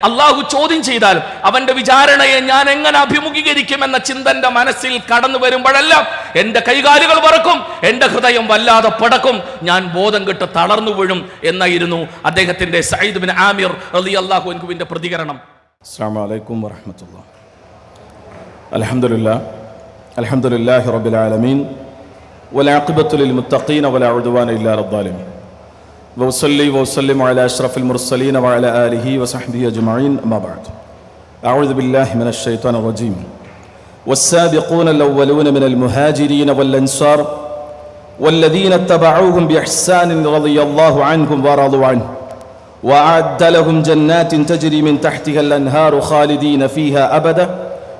അള്ളാഹു ചോദ്യം ചെയ്താൽ അവന്റെ വിചാരണയെ ഞാൻ എങ്ങനെ അഭിമുഖീകരിക്കും എന്ന ചിന്തന്റെ മനസ്സിൽ കടന്നു വരുമ്പോഴെല്ലാം എന്റെ കൈകാലുകൾ വറക്കും എന്റെ ഹൃദയം വല്ലാതെ പടക്കും ഞാൻ ബോധം കെട്ട് തളർന്നു വീഴും എന്നായിരുന്നു അദ്ദേഹത്തിന്റെ സയ്യിദ് ബിൻ ആമിർ അലി അള്ളാഹു അൻകുവിന്റെ പ്രതികരണം അസ്സാം വലൈക്കും അൽഹംദുലില്ലാഹി റബ്ബിൽ ആലമീൻ. റബുലാലമീൻ വലാഖിബത്തുൽ മുത്തഖീന വലാ ഉദ്വാന ഇല്ലാ റബ്ബാലമീൻ ولا عدوان إلا على الظالمين وأصلي وأسلم على أشرف المرسلين وعلى آله وصحبه أجمعين أما بعد أعوذ بالله من الشيطان الرجيم والسابقون الأولون من المهاجرين والأنصار والذين اتبعوهم بإحسان رضي الله عنهم ورضوا عنه وأعد لهم جنات تجري من تحتها الأنهار خالدين فيها أبدا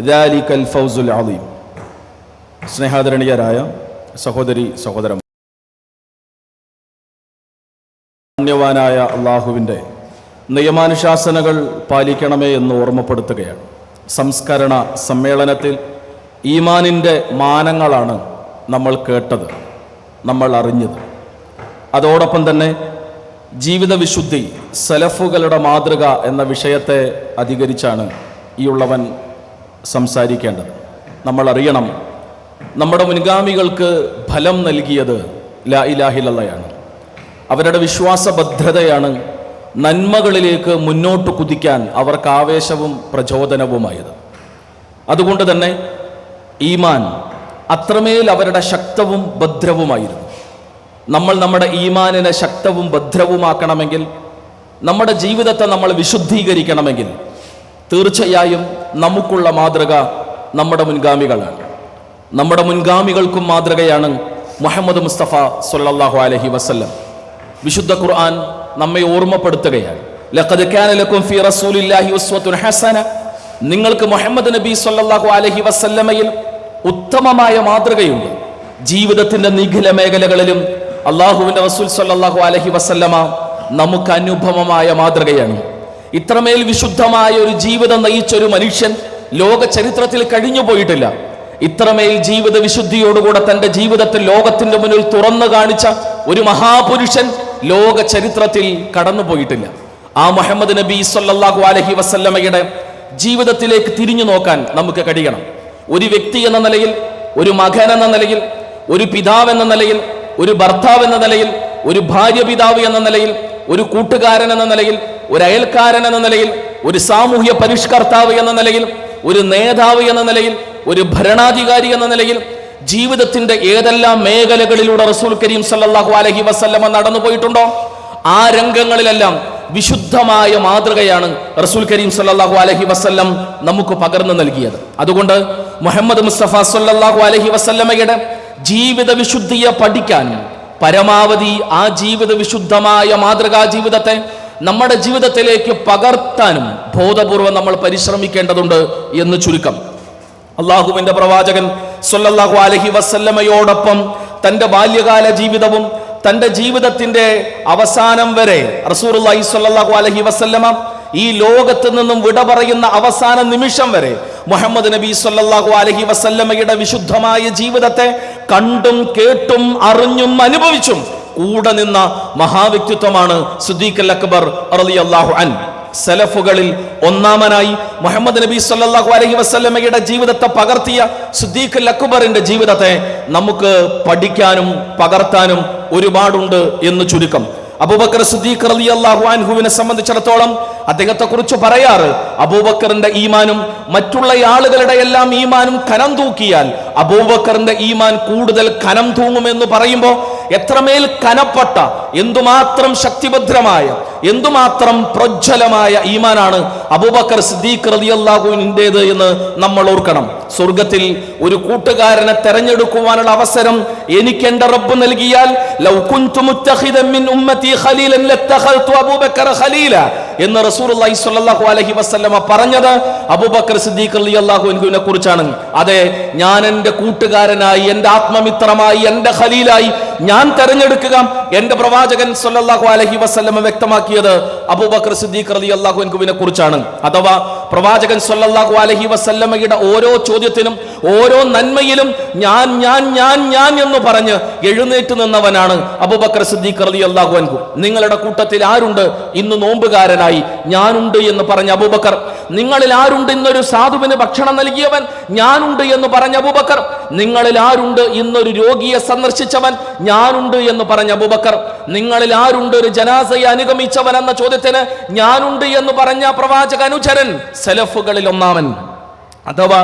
ذلك الفوز العظيم സ്നേഹാദരണീയരായ സഹോദരി സഹോദരൻ പുണ്യവാനായ അള്ളാഹുവിന്റെ നിയമാനുശാസനകൾ പാലിക്കണമേ എന്ന് ഓർമ്മപ്പെടുത്തുകയാണ്. സംസ്കരണ സമ്മേളനത്തിൽ ഈമാനിന്റെ മാനങ്ങളാണ് നമ്മൾ കേട്ടത് നമ്മൾ അറിഞ്ഞത്. അതോടൊപ്പം തന്നെ ജീവിത വിശുദ്ധി സലഫുകളുടെ മാതൃക എന്ന വിഷയത്തെ അധികരിച്ചാണ് ഈ ഉള്ളവൻ സംസാരിക്കേണ്ടത്. നമ്മൾ അറിയണം നമ്മുടെ മുൻഗാമികൾക്ക് ഫലം നൽകിയത് ലാ ഇലാഹിലല്ലയാണ് അവരുടെ വിശ്വാസഭദ്രതയാണ് നന്മകളിലേക്ക് മുന്നോട്ട് കുതിക്കാൻ അവർക്ക് ആവേശവും പ്രചോദനവുമായത്. അതുകൊണ്ട് തന്നെ ഈമാൻ അത്രമേൽ അവരുടെ ശക്തവും ഭദ്രവുമായിരുന്നു. നമ്മൾ നമ്മുടെ ഈമാനിനെ ശക്തവും ഭദ്രവുമാക്കണമെങ്കിൽ നമ്മുടെ ജീവിതത്തെ നമ്മൾ വിശുദ്ധീകരിക്കണമെങ്കിൽ തീർച്ചയായും നമുക്കുള്ള മാതൃക നമ്മുടെ മുൻഗാമികളാണ്. നമ്മുടെ മുൻഗാമികൾക്കും മാതൃകയാണ് മുഹമ്മദ് മുസ്തഫ സൊല്ലാഹു അലഹി വസല്ലം. വിശുദ്ധ ഖുർആൻ നമ്മെ ഓർമ്മപ്പെടുത്തുകയാണ്. ലഖദ് കാന ലക്കും ഫീ റസൂലില്ലാഹി ഉസ്വത്തുൻ ഹസന. നിങ്ങൾക്ക് മുഹമ്മദ് നബി സല്ലല്ലാഹു അലൈഹി വസല്ലമയിൽ ഉത്തമമായ മാതൃകയുണ്ട്. ജീവിതത്തിന്റെ നിഖില മേഖലകളിലും അള്ളാഹുവിന്റെ റസൂൽ സല്ലല്ലാഹു അലൈഹി വസല്ലമ നമുക്ക് അനുഭവമായ മാതൃകയാണ്. ഇത്രമേൽ വിശുദ്ധമായ ഒരു ജീവിതം നയിച്ച ഒരു മനുഷ്യൻ ലോക ചരിത്രത്തിൽ കഴിഞ്ഞു പോയിട്ടില്ല. ഇത്രമേൽ ജീവിത വിശുദ്ധിയോടുകൂടെ തന്റെ ജീവിതത്തിൽ ലോകത്തിന്റെ മുന്നിൽ തുറന്നു കാണിച്ച ഒരു മഹാപുരുഷൻ ലോക ചരിത്രത്തിൽ കടന്നുപോയിട്ടില്ല ആ മുഹമ്മദ് നബി സല്ലാഹു അലഹി വസല്ലമയുടെ ജീവിതത്തിലേക്ക് തിരിഞ്ഞു നോക്കാൻ നമുക്ക് കഴിയണം ഒരു വ്യക്തി എന്ന നിലയിൽ ഒരു മകൻ എന്ന നിലയിൽ ഒരു പിതാവ് എന്ന നിലയിൽ ഒരു ഭർത്താവ് എന്ന നിലയിൽ ഒരു ഭാര്യ പിതാവ് എന്ന നിലയിൽ ഒരു കൂട്ടുകാരൻ എന്ന നിലയിൽ ഒരു അയൽക്കാരൻ എന്ന നിലയിൽ ഒരു സാമൂഹ്യ പരിഷ്കർത്താവ് എന്ന നിലയിൽ ഒരു നേതാവ് എന്ന നിലയിൽ ഒരു ഭരണാധികാരി എന്ന നിലയിൽ ജീവിതത്തിന്റെ ഏതെല്ലാം മേഖലകളിലൂടെ റസൂൽ കരീം സല്ലാഹു അലഹി വസ്ല്ലമ നടന്നു പോയിട്ടുണ്ടോ? ആ രംഗങ്ങളിലെല്ലാം വിശുദ്ധമായ മാതൃകയാണ് റസൂൽ കരീം സല്ലാഹു അലഹി വസ്ല്ലം നമുക്ക് പകർന്നു നൽകിയത്. അതുകൊണ്ട് മുഹമ്മദ് മുസ്തഫ സല്ലല്ലാഹു അലഹി വസല്ലമയുടെ ജീവിത വിശുദ്ധിയെ പഠിക്കാൻ പരമാവധി ആ ജീവിത വിശുദ്ധമായ മാതൃകാ ജീവിതത്തെ നമ്മുടെ ജീവിതത്തിലേക്ക് പകർത്താനും ബോധപൂർവം നമ്മൾ പരിശ്രമിക്കേണ്ടതുണ്ട് എന്ന് ചുരുക്കം. അള്ളാഹുവിന്റെ പ്രവാചകൻ സൊല്ലാഹു അലഹി വസല്ലമയോടൊപ്പം തന്റെ ബാല്യകാല ജീവിതവും തന്റെ ജീവിതത്തിന്റെ അവസാനം വരെ റസൂലുള്ളാഹി സൊല്ലാഹു അലഹി വസല്ലമ ഈ ലോകത്ത് നിന്നും വിട പറയുന്ന അവസാന നിമിഷം വരെ മുഹമ്മദ് നബി സല്ലല്ലാഹു അലഹി വസല്ലമയുടെ വിശുദ്ധമായ ജീവിതത്തെ കണ്ടും കേട്ടും അറിഞ്ഞും അനുഭവിച്ചും കൂടെ നിന്ന മഹാവ്യക്തിത്വമാണ് സുദ്ദീഖ് അൽ അക്ബർ അള്ളാഹു അൻ സലഫുകളിൽ ഒന്നാമനായി മുഹമ്മദ് നബി സല്ലാഹു അലഹി വസ്ലമയുടെ ജീവിതത്തെ പകർത്തിയ സുദ്ദീഖ് അക്ബറിന്റെ ജീവിതത്തെ നമുക്ക് പഠിക്കാനും പകർത്താനും ഒരുപാടുണ്ട് എന്ന് ചുരുക്കം. അബൂബക്കർ സുദ്ദീഖ് റളിയല്ലാഹു അൻഹുവിനെ സംബന്ധിച്ചിടത്തോളം അദ്ദേഹത്തെ കുറിച്ച് പറയാറ് അബൂബക്കറിന്റെ ഈമാനും മറ്റുള്ള ആളുകളുടെ എല്ലാം ഈമാനും കനം തൂക്കിയാൽ അബൂബക്കറിന്റെ ഈമാൻ കൂടുതൽ കനം തൂങ്ങുമെന്ന് പറയുമ്പോൾ എത്രമേൽ കനപ്പെട്ട എന്തുമാത്രം ശക്തിഭദ്രമായ എന്തുമാത്രം പ്രജ്വലമായ ഈമാനാണ് അബൂബക്കർ സിദ്ദീഖ് റളിയല്ലാഹുവിന്റെത് എന്ന് നമ്മൾ ഓർക്കണം. സ്വർഗത്തിൽ ഒരു കൂട്ടുകാരനെ തെരഞ്ഞെടുക്കുവാനുള്ള അവസരം എനിക്ക് എന്റെ റബ്ബ് നൽകിയാൽ എന്ന് സ്വല്ലല്ലാഹു അലൈഹി വസല്ലമ പറഞ്ഞത് അബൂബക്കർ സിദ്ദീഖ് റളിയല്ലാഹു അൻഹുവിനെ കുറിച്ചാണ്. അതെ ഞാൻ എന്റെ കൂട്ടുകാരനായി എന്റെ ആത്മമിത്രമായി എന്റെ ഖലീലായി ഞാൻ തെരഞ്ഞെടുക്കുക എന്റെ പ്രവാചകൻ സൊല്ലാഹു അലൈഹി വസ്ലമ വ്യക്തമാക്കിയത് അബൂബക്കർ സിദ്ദീഖ് റളിയല്ലാഹു അൻഹുവിനെ കുറിച്ചാണ്. അഥവാ പ്രവാചകൻ സല്ലല്ലാഹു അലൈഹി വസല്ലമയുടെ ഓരോ ചോദ്യത്തിനും ഓരോ നന്മയിലും ഞാൻ ഞാൻ ഞാൻ ഞാൻ എന്ന് പറഞ്ഞ് എഴുന്നേറ്റ് നിന്നവനാണ് അബൂബക്കർ സിദ്ദീഖ് റളിയല്ലാഹു അള്ളാഹു നിങ്ങളുടെ കൂട്ടത്തിൽ ആരുണ്ട്? ഇന്ന് നോമ്പുകാരനായി ഞാനുണ്ട് എന്ന് പറഞ്ഞ അബൂബക്കർ. നിങ്ങളിൽ ആരുണ്ട്? ഇന്നൊരു സാധുവിന് ഭക്ഷണം നൽകിയവൻ ഞാനുണ്ട് എന്ന് പറഞ്ഞ അബൂബക്കർ. നിങ്ങളിൽ ആരുണ്ട്? ഇന്നൊരു രോഗിയെ സന്ദർശിച്ചവൻ ഞാനുണ്ട് എന്ന് പറഞ്ഞ അബൂബക്കർ നിങ്ങളിൽ ആരുണ്ട് ഒരു ജനാസയെ അനുഗമിച്ചവൻ എന്ന ചോദ്യത്തിന് ഞാനുണ്ട് എന്ന് പറഞ്ഞ പ്രവാചക അനുചരൻ സെലഫുകളിൽ ഒന്നാമൻ. അഥവാ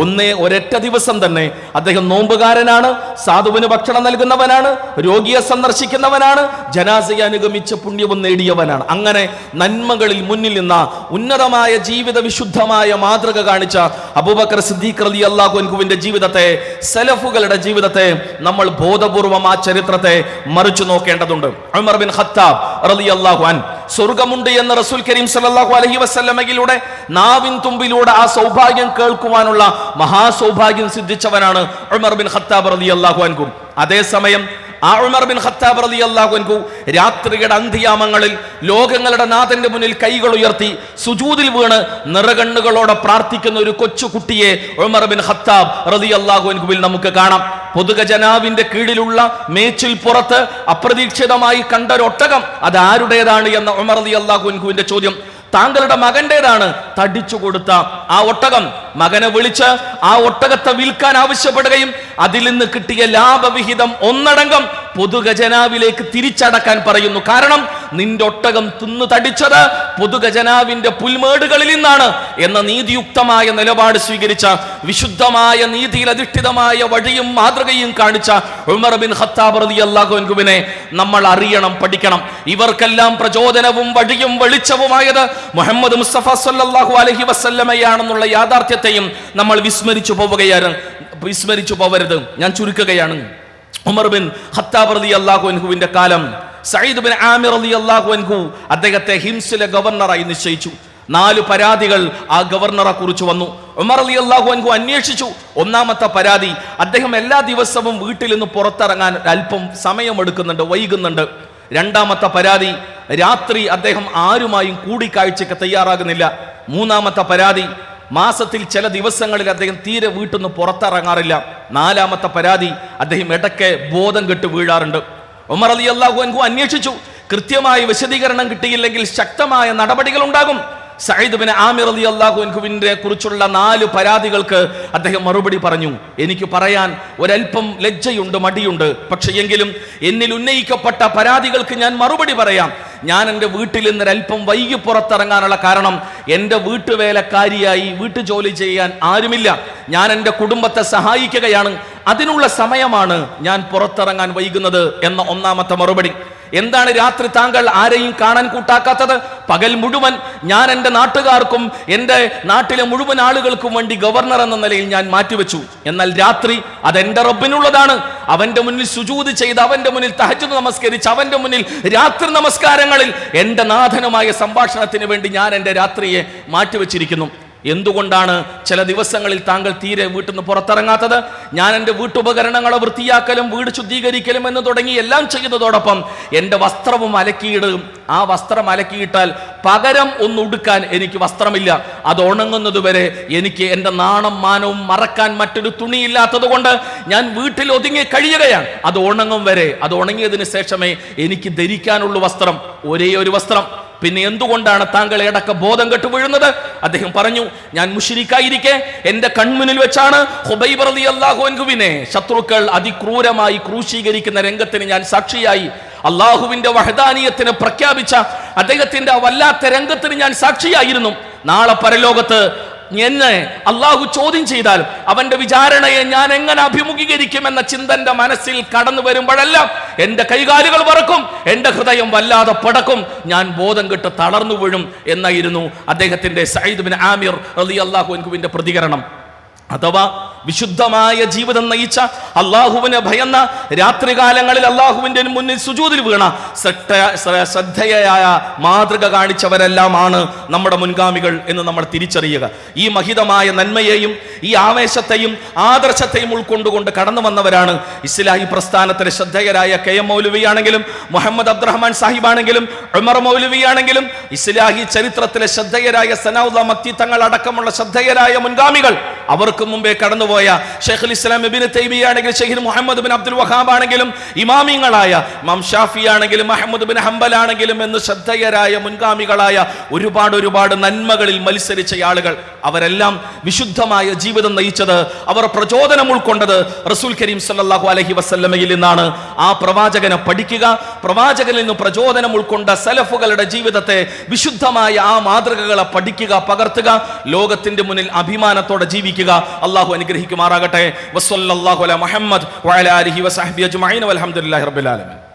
ഒന്നേ ഒരൊറ്റ ദിവസം തന്നെ അദ്ദേഹം നോമ്പുകാരനാണ് സാധുവിന് ഭക്ഷണം നൽകുന്നവനാണ് രോഗിയെ സന്ദർശിക്കുന്നവനാണ് ജനാസയെ അനുഗമിച്ച പുണ്യവും നേടിയവനാണ്. അങ്ങനെ നന്മകളിൽ മുന്നിൽ നിന്ന ഉന്നതമായ ജീവിത വിശുദ്ധമായ മാതൃക കാണിച്ച അബൂബക്കർ സിദ്ദീഖ് റലി അള്ളാഹുൻകുവിന്റെ ജീവിതത്തെ സലഫുകളുടെ ജീവിതത്തെ നമ്മൾ ബോധപൂർവം ആ ചരിത്രത്തെ മറിച്ചു നോക്കേണ്ടതുണ്ട്. അമർ ബിൻ ഖത്താബ് റലി അള്ളാഹു അൻ സ്വർഗമുണ്ട് എന്ന് റസൂൽ കരീം സല്ലല്ലാഹു അലഹി വസ്ലമയിലൂടെ നാവിൻ തുമ്പിലൂടെ ആ സൗഭാഗ്യം കേൾക്കുവാനുള്ള മഹാസൗഭാഗ്യം സിദ്ധിച്ചവനാണ് ഉമർ ബിൻ ഖത്താബ് റളിയല്ലാഹു അൻഹു. അതേസമയം ആ ഉമർ ബിൻ ഖത്താബ് റളിയല്ലാഹു അൻഹു രാത്രിയുടെ അന്ത്യയാമങ്ങളിൽ ലോകങ്ങളുടെ നാഥന്റെ മുന്നിൽ കൈകൾ ഉയർത്തി സുജൂതിൽ വീണ് നിറകണ്ണുകളോടെ പ്രാർത്ഥിക്കുന്ന ഒരു കൊച്ചുകുട്ടിയെ ഉമർ ബിൻ ഖത്താബ് റളിയല്ലാഹു അൻഹുവിൽ നമുക്ക് കാണാം. പൊതുഗജനാവിന്റെ കീഴിലുള്ള മേച്ചിൽ പുറത്ത് അപ്രതീക്ഷിതമായി കണ്ടൊരൊട്ടകം. അത് ആരുടേതാണ് എന്ന ഉമർ അലി അള്ളാഹുൻകുവിന്റെ ചോദ്യം. താങ്കളുടെ മകന്റേതാണ് തടിച്ചു കൊടുത്ത ആ ഒട്ടകം. മകനെ വിളിച്ച് ആ ഒട്ടകത്തെ വിൽക്കാൻ ആവശ്യപ്പെടുകയും അതിൽ നിന്ന് കിട്ടിയ ലാഭവിഹിതം ഒന്നടങ്കം പൊതുഖജനാവിലേക്ക് തിരിച്ചടക്കാൻ പറയുന്നു. കാരണം നിന്റെ ഒട്ടകം തിന്നു തടിച്ചത് പൊതുഗജനാവിന്റെ പുൽമേടുകളിൽ നിന്നാണ് എന്ന നീതിയുക്തമായ നിലപാട് സ്വീകരിച്ച വിശുദ്ധമായ നീതിയിൽ അധിഷ്ഠിതമായ വഴിയും മാതൃകയും കാണിച്ച ഉമർ ബിൻ ഖത്താബ് അൻഹുവിനെ നമ്മൾ അറിയണം പഠിക്കണം. ഇവർക്കെല്ലാം പ്രചോദനവും വഴിയും വെളിച്ചവുമായത് മുഹമ്മദ് മുസ്തഫ സല്ലല്ലാഹു അലഹി വസ്ല്ലമയാണെന്നുള്ള യാഥാർത്ഥ്യത്തെയും നമ്മൾ വിസ്മരിച്ചു പോവുകയാണ് വിസ്മരിച്ചു പോവരുത്. ഞാൻ ചുരുക്കുകയാണ്. ഉമർ ബിൻ ഹത്താബ് റലി അള്ളാഹു അൻഹുവിന്റെ കാലം. സയ്യിദ് ബിൻ ആമിർ അലി അള്ളാഹു അൻഹു അദ്ദേഹത്തെ ഹിംസിലെ ഗവർണറായി നിശ്ചയിച്ചു. നാല് പരാതികൾ ആ ഗവർണറെ കുറിച്ച് വന്നു. ഉമർ അലി അള്ളാഹു അൻഹു അന്വേഷിച്ചു. ഒന്നാമത്തെ പരാതി അദ്ദേഹം എല്ലാ ദിവസവും വീട്ടിൽ നിന്ന് പുറത്തിറങ്ങാൻ അല്പം സമയമെടുക്കുന്നുണ്ട് വൈകുന്നുണ്ട്. രണ്ടാമത്തെ പരാതി രാത്രി അദ്ദേഹം ആരുമായും കൂടിക്കാഴ്ചയ്ക്ക് തയ്യാറാകുന്നില്ല. മൂന്നാമത്തെ പരാതി മാസത്തിൽ ചില ദിവസങ്ങളിൽ അദ്ദേഹം തീരെ വീട്ടിൽ നിന്ന് പുറത്തിറങ്ങാറില്ല. നാലാമത്തെ പരാതി അദ്ദേഹം ഇടയ്ക്ക് ബോധം കെട്ട് വീഴാറുണ്ട്. ഉമർ അലി അള്ളാഹു അൻഹു അന്വേഷിച്ചു. കൃത്യമായി വിശദീകരണം കിട്ടിയില്ലെങ്കിൽ ശക്തമായ നടപടികൾ ഉണ്ടാകും. സയ്യിദ് ബിൻ ആമിർ അലി അള്ളാഹു അൻഹുവിനെ കുറിച്ചുള്ള നാല് പരാതികൾക്ക് അദ്ദേഹം മറുപടി പറഞ്ഞു. എനിക്ക് പറയാൻ ഒരൽപ്പം ലജ്ജയുണ്ട് മടിയുണ്ട്. പക്ഷെ എങ്കിലും എന്നിൽ ഉന്നയിക്കപ്പെട്ട പരാതികൾക്ക് ഞാൻ മറുപടി പറയാം. ഞാൻ എന്റെ വീട്ടിൽ നിന്ന് ഒരൽപ്പം വൈകി പുറത്തിറങ്ങാനുള്ള കാരണം എന്റെ വീട്ടുവേലക്കാരിയായി വീട്ടു ജോലി ചെയ്യാൻ ആരുമില്ല. ഞാൻ എന്റെ കുടുംബത്തെ സഹായിക്കുകയാണ്. അതിനുള്ള സമയമാണ് ഞാൻ പുറത്തിറങ്ങാൻ വൈകുന്നത് എന്ന ഒന്നാമത്തെ മറുപടി. എന്താണ് രാത്രി താങ്കൾ ആരെയും കാണാൻ കൂട്ടാക്കാത്തത്? പകൽ മുഴുവൻ ഞാൻ എന്റെ നാട്ടുകാർക്കും എന്റെ നാട്ടിലെ മുഴുവൻ ആളുകൾക്കും വേണ്ടി ഗവർണർ എന്ന നിലയിൽ ഞാൻ മാറ്റിവെച്ചു. എന്നാൽ രാത്രി അതെന്റെ റബ്ബിനുള്ളതാണ്. അവന്റെ മുന്നിൽ സുജൂത് ചെയ്ത് അവന്റെ മുന്നിൽ തഹജ് നമസ്കരിച്ച് അവന്റെ മുന്നിൽ രാത്രി നമസ്കാരങ്ങളിൽ എന്റെ നാഥനുമായ സംഭാഷണത്തിന് വേണ്ടി ഞാൻ എന്റെ രാത്രിയെ മാറ്റിവെച്ചിരിക്കുന്നു. എന്തുകൊണ്ടാണ് ചില ദിവസങ്ങളിൽ താങ്കൾ തീരെ വീട്ടിൽ നിന്ന് പുറത്തിറങ്ങാത്തത്? ഞാൻ എന്റെ വീട്ടുപകരണങ്ങളെ വൃത്തിയാക്കലും വീട് ശുദ്ധീകരിക്കലും എന്ന് തുടങ്ങി എല്ലാം ചെയ്യുന്നതോടൊപ്പം എന്റെ വസ്ത്രവും അലക്കിയിടും ആ വസ്ത്രം അലക്കിയിട്ടാൽ പകരം ഒന്ന് ഉടുക്കാൻ എനിക്ക് വസ്ത്രമില്ല. അത് ഉണങ്ങുന്നതുവരെ എനിക്ക് എന്റെ നാണം മാനവും മറക്കാൻ മറ്റൊരു തുണിയില്ലാത്തത് കൊണ്ട് ഞാൻ വീട്ടിൽ ഒതുങ്ങി കഴിയുകയാണ്. അത് ഉണങ്ങും വരെ അത് ഉണങ്ങിയതിന് ശേഷമേ എനിക്ക് ധരിക്കാനുള്ള വസ്ത്രം ഒരേ ഒരു വസ്ത്രം. പിന്നെ എന്തുകൊണ്ടാണ് താങ്കൾ ഏടക്ക ബോധം കെട്ട് വീഴുന്നത്? അദ്ദേഹം പറഞ്ഞു ഞാൻ മുഷിരിക്കായിരിക്കെ. എന്റെ കൺമുന്നിൽ വെച്ചാണ് ഹുബൈബ് അൻഹുവിനെ ശത്രുക്കൾ അതിക്രൂരമായി ക്രൂശീകരിക്കുന്ന രംഗത്തിന് ഞാൻ സാക്ഷിയായി. അള്ളാഹുവിന്റെ വഹദാനീയത്തിന് പ്രഖ്യാപിച്ച അദ്ദേഹത്തിന്റെ വല്ലാത്ത രംഗത്തിന് ഞാൻ സാക്ഷിയായിരുന്നു. നാളെ പരലോകത്ത് എന്നെ അള്ളാഹു ചോദ്യം ചെയ്താൽ അവന്റെ വിചാരണയെ ഞാൻ എങ്ങനെ അഭിമുഖീകരിക്കുമെന്ന ചിന്തന്റെ മനസ്സിൽ കടന്നു വരുമ്പോഴെല്ലാം എന്റെ കൈകാലുകൾ പറക്കും എന്റെ ഹൃദയം വല്ലാതെ പടക്കും ഞാൻ ബോധം കെട്ട് തളർന്നു വീഴും എന്നായിരുന്നു അദ്ദേഹത്തിന്റെ സയ്യിദ് ബിൻ ആമിർ അലി അള്ളാഹു എൻകുവിന്റെ പ്രതികരണം. അഥവാ വിശുദ്ധമായ ജീവിതം നയിച്ച അള്ളാഹുവിനെ ഭയന്ന രാത്രികാലങ്ങളിൽ അള്ളാഹുവിന്റെ മുന്നിൽ സുജൂതിൽ വീണ ശ്രദ്ധയായ മാതൃക കാണിച്ചവരെല്ലാമാണ് നമ്മുടെ മുൻഗാമികൾ എന്ന് നമ്മൾ തിരിച്ചറിയുക. ഈ മഹിതമായ നന്മയെയും ഈ ആവേശത്തെയും ആദർശത്തെയും ഉൾക്കൊണ്ടുകൊണ്ട് കടന്നു വന്നവരാണ് ഇസ്ലാഹി പ്രസ്ഥാനത്തിലെ ശ്രദ്ധേയരായ കെ എം മൗലവി ആണെങ്കിലും മുഹമ്മദ് അബ്ദുറഹ്മാൻ സാഹിബ് ആണെങ്കിലും ഉമർ മൗലവി ആണെങ്കിലും ഇസ്ലാഹി ചരിത്രത്തിലെ ശ്രദ്ധേയരായ സനാഉല്ല മക്തി തങ്ങൾ അടക്കമുള്ള ശ്രദ്ധേയരായ മുൻഗാമികൾ അവർക്ക് മുമ്പേ കടന്നുപോയ ഷെയ്ഖുൽ ഇസ്ലാം ഇബിന് തൈബി ആണെങ്കിലും Sheikh Muhammad bin Abdul Wahhab ആണെങ്കിലും ഇമാമിങ്ങളായ ഇമാം ഷാഫി ആണെങ്കിലും അഹമ്മദ് ബിൻ ഹംബൽ ആണെങ്കിലും എന്ന് ശ്രദ്ധേയരായ മുൻഗാമികളായ ഒരുപാട് ഒരുപാട് നന്മകളിൽ മത്സരിച്ച ആളുകൾ അവരെല്ലാം വിശുദ്ധമായ ജീവിതം നയിച്ചത് അവർ പ്രചോദനം ഉൾക്കൊണ്ടത് റസൂൽ കരീം സല്ലാഹു അലഹി വസ്ല്ലമയിൽ നിന്നാണ്. ആ പ്രവാചകനെ പഠിക്കുക പ്രവാചകനിൽ നിന്ന് പ്രചോദനം ഉൾക്കൊണ്ട സലഫുകളുടെ ജീവിതത്തെ വിശുദ്ധമായ ആ മാതൃകകളെ പഠിക്കുക പകർത്തുക ലോകത്തിന്റെ മുന്നിൽ അഭിമാനത്തോടെ ജീവിക്കുക. അള്ളാഹു അനുഗ്രഹിക്കുമാറാകട്ടെ. വസ്വല്ലാഹു അല മുഹമ്മദ് വഅല ആലിഹി വസഹബി അജ്മഈൻ വൽഹംദുലില്ലാഹി റബ്ബിൽ ആലമീൻ.